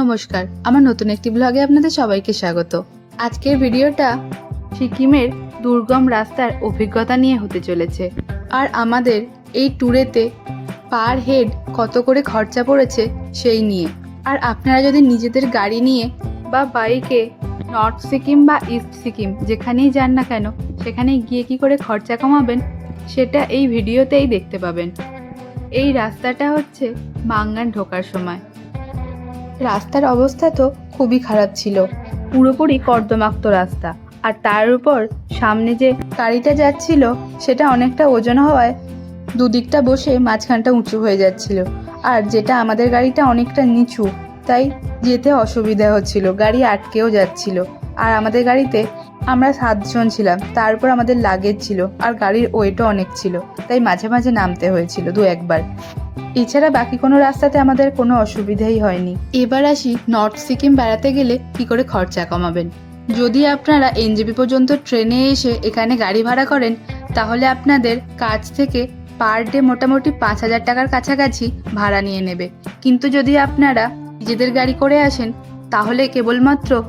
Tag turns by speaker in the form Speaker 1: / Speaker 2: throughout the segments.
Speaker 1: নমস্কার, আমার নতুন একটি ব্লগে আপনাদের সবাইকে স্বাগত। আজকের ভিডিওটা সিকিমের দুর্গম রাস্তার অভিজ্ঞতা নিয়ে হতে চলেছে। আর আমাদের এই ট্যুরেতে পার হেড কত করে খরচা পড়েছে সেই নিয়ে। আর আপনারা যদি নিজেদের গাড়ি নিয়ে বা বাইকে নর্থ সিকিম বা ইস্ট সিকিম যেখানেই যান না কেন সেখানে গিয়ে কি করে খরচা কমাবেন, সেটা এই ভিডিওতেই দেখতে পাবেন। এই রাস্তাটা হচ্ছে মাঙ্গান ঢোকার সময়। রাস্তার অবস্থা তো খুবই খারাপ ছিল। পুরোপুরি কর্দমাক্ত রাস্তা। আর তার উপর সামনে যে গাড়িটা যাচ্ছিল, সেটা অনেকটা ওজন হওয়ায় দুদিকটা বসে মাঝখানটা উঁচু হয়ে যাচ্ছিল। আর যেটা আমাদের গাড়িটা অনেকটা নিচু, তাই যেতে অসুবিধা হচ্ছিল। গাড়ি আটকেও যাচ্ছিল। আর আমাদের গাড়িতে আমরা সাতজন ছিলাম, তারপর আমাদের লাগেজ ছিল আর গাড়ির ওয়েটও অনেক ছিল, তাই মাঝে মাঝে নামতে হয়েছিল দু একবার। এছাড়া বাকি কোনো রাস্তাতে আমাদের কোনো অসুবিধাই হয়নি। এবার আসি নর্থ সিকিম বেড়াতে গেলে কি করে খরচা কমাবেন? যদি আপনারা এনজেপি পর্যন্ত ট্রেনে এসে এখানে গাড়ি ভাড়া করেন, তাহলে আপনাদের কাছ থেকে পার ডে মোটামুটি পাঁচ হাজার টাকার কাছাকাছি ভাড়া নিয়ে নেবে। কিন্তু যদি আপনারা নিজেদের গাড়ি করে আসেন, তাহলে কেবলমাত্র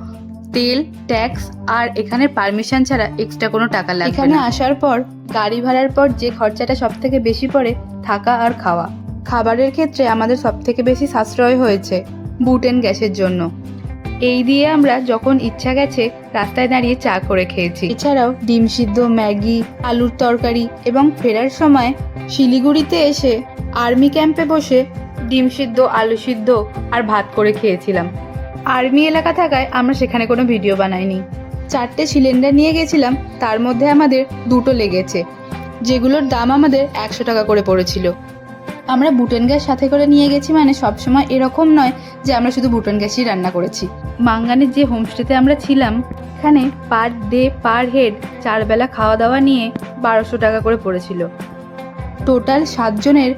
Speaker 1: তেল ট্যাক্স আর এখানে পারমিশন ছাড়া এক্সট্রা কোনো টাকা লাগবে এখানে আসার পর, গাড়ি ভাড়ার পর যে খরচাটা সব থেকে বেশি পড়ে, থাকা আর খাওয়া। খাবারের ক্ষেত্রে আমাদের সব থেকে বেশি সাশ্রয় হয়েছে বুটেন গ্যাসের জন্য। এই দিয়ে আমরা যখন ইচ্ছা গেছে, রাস্তায় দাঁড়িয়ে চা করে খেয়েছি। এছাড়াও ডিম সিদ্ধ, ম্যাগি, আলুর তরকারি এবং ফেরার সময় শিলিগুড়িতে এসে আর্মি ক্যাম্পে বসে ডিম সিদ্ধ, আলু সিদ্ধ আর ভাত করে খেয়েছিলাম। আর্মি এলাকা থাকায় আমরা সেখানে কোনো ভিডিও বানাইনি। চারটে সিলিন্ডার নিয়ে গেছিলাম, তার মধ্যে আমাদের দুটো লেগেছে, যেগুলোর দাম আমাদের একশো টাকা করে পড়েছিল। আমরা বুটেন গ্যাস সাথে করে নিয়ে গেছি মানে সবসময় এরকম নয় যে আমরা শুধু বুটেন গ্যাসই রান্না করেছি। মাঙ্গানের যে হোমস্টেতে আমরা ছিলাম, এখানে পার ডে পার হেড চার বেলা খাওয়া দাওয়া নিয়ে বারোশো টাকা করে পড়েছিল। টোটাল সাতজনের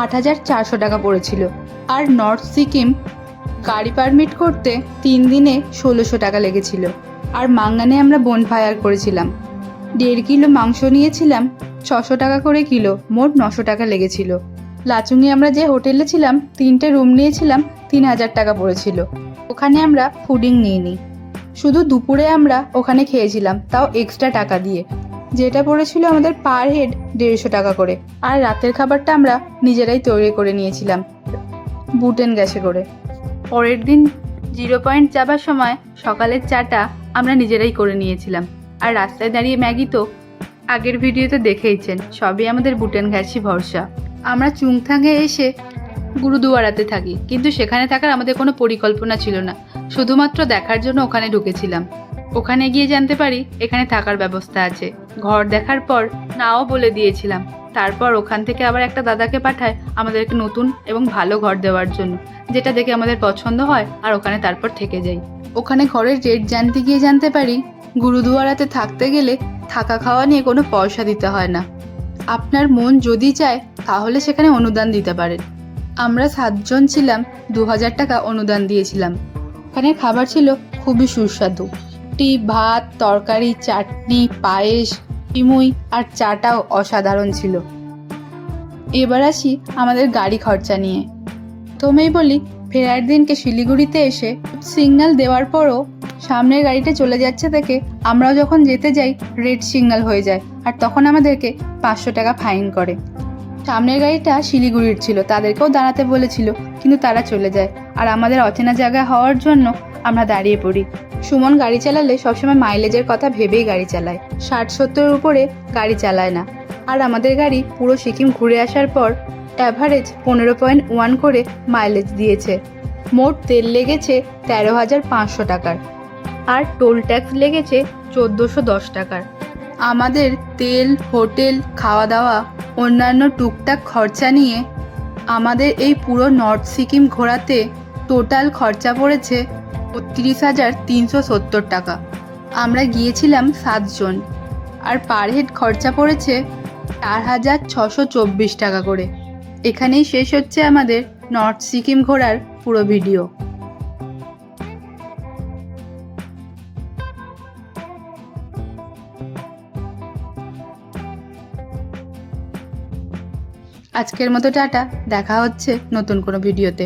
Speaker 1: আট হাজার চারশো টাকা পড়েছিল। আর নর্থ সিকিম গাড়ি পারমিট করতে তিন দিনে ষোলোশো টাকা লেগেছিল। আর মাঙ্গানে আমরা বন ফায়ার করেছিলাম। দেড় কিলো মাংস নিয়েছিলাম, ছশো টাকা করে কিলো, মোট নশো টাকা লেগেছিল। লাচুঙে আমরা যে হোটেলে ছিলাম, তিনটে রুম নিয়েছিলাম, তিন হাজার টাকা পড়েছিল। ওখানে আমরা ফুডিং নিইনি। শুধু দুপুরে আমরা ওখানে খেয়েছিলাম, তাও এক্সট্রা টাকা দিয়ে। যেটা পড়েছিল আমাদের পার হেড দেড়শো টাকা করে। আর রাতের খাবারটা আমরা নিজেরাই তৈরি করে নিয়েছিলাম। বুটেন গ্যাসে করে। পরের দিন জিরো পয়েন্ট যাবার সময় সকালের চাটা আমরা নিজেরাই করে নিয়েছিলাম। আর রাস্তায় দাঁড়িয়ে ম্যাগি তো আগের ভিডিওতে দেখেইছেন, সবই আমাদের বুটেন ঘ্যাসি ভরসা। আমরা চুংথাঙে এসে গুরুদুয়ারাতে থাকি, কিন্তু সেখানে থাকার আমাদের কোনো পরিকল্পনা ছিল না। শুধুমাত্র দেখার জন্য ওখানে ঢুকেছিলাম। ওখানে গিয়ে জানতে পারি এখানে থাকার ব্যবস্থা আছে। ঘর দেখার পর নাও বলে দিয়েছিলাম। তারপর ওখান থেকে আবার একটা দাদাকে পাঠায় আমাদেরকে নতুন এবং ভালো ঘর দেওয়ার জন্য, যেটা দেখে আমাদের পছন্দ হয় আর ওখানে তারপর থেকে যাই। ওখানে ঘরের রেট জানতে গিয়ে জানতে পারি, গুরুদুয়ারাতে থাকতে গেলে থাকা খাওয়া নিয়ে কোনো পয়সা দিতে হয় না। আপনার মন যদি চায়, তাহলে সেখানে অনুদান দিতে পারেন। আমরা সাতজন ছিলাম দু হাজার টাকা অনুদান দিয়েছিলাম। ওখানে খাবার ছিল খুবই সুস্বাদু। টি ভাত, তরকারি, চাটনি, পায়েস ইমুই আর চাটাও অসাধারণ ছিল। এবার আসি আমাদের গাড়ি খরচা নিয়ে। তোমেই বলি, ফেরার দিনকে শিলিগুড়িতে এসে সিগন্যাল দেওয়ার পরও সামনের গাড়িটা চলে যাচ্ছে থেকে আমরাও যখন যেতে যাই, রেড সিগন্যাল হয়ে যায় আর তখন আমাদেরকে পাঁচশো টাকা ফাইন করে। সামনের গাড়িটা শিলিগুড়ির ছিল, তাদেরকেও দাঁড়াতে বলেছিল, কিন্তু তারা চলে যায়। আর আমাদের অচেনা জায়গা হওয়ার জন্য আমরা দাঁড়িয়ে পড়ি। সুমন গাড়ি চালালে সবসময় মাইলেজের কথা ভেবেই গাড়ি চালায়। ষাট সত্তরের উপরে গাড়ি চালায় না। আর আমাদের গাড়ি পুরো সিকিম ঘুরে আসার পর অ্যাভারেজ পনেরো পয়েন্ট ওয়ান করে মাইলেজ দিয়েছে। মোট তেল লেগেছে তেরো হাজার পাঁচশো টাকার। আর টোল ট্যাক্স লেগেছে চোদ্দোশো দশ টাকার। আমাদের তেল, হোটেল, খাওয়া দাওয়া অন্যান্য টুকটাক খরচা নিয়ে আমাদের এই পুরো নর্থ সিকিম ঘোরাতে টোটাল খরচা পড়েছে বত্রিশ হাজার তিনশো সত্তর টাকা। আমরা গিয়েছিলাম সাতজন। আর পার হেড খরচা পড়েছে চার হাজার ছশো চব্বিশ টাকা করে। এখানেই শেষ হচ্ছে আমাদের নর্থ সিকিম ঘোরার পুরো ভিডিও আজকের মতো টাটা দেখা হচ্ছে নতুন কোনো ভিডিওতে।